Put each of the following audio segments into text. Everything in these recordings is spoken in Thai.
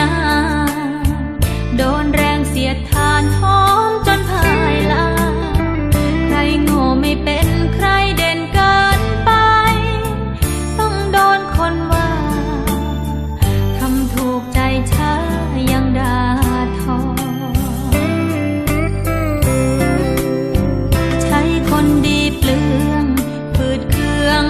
าน สียดทานหอมจนพายลาใครโง่ไม่เป็นใครเด่นเกินไป ต้องโดนคนว่า ทำถูกใจช้ายังด่าทอ ใช้คนดีเปลือง ฝืดเคือง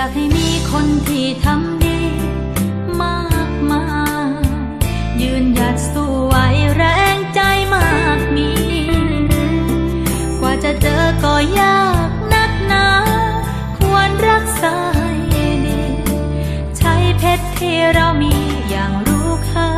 อยากให้มีคนที่ทำดีมากมายยืนหยัดสู้ไหวแรงใจมากมี กว่าจะเจอก็ยากนักหนา ควรรักษาให้ดี ใช้เพชรที่เรามีอย่างรู้ค่า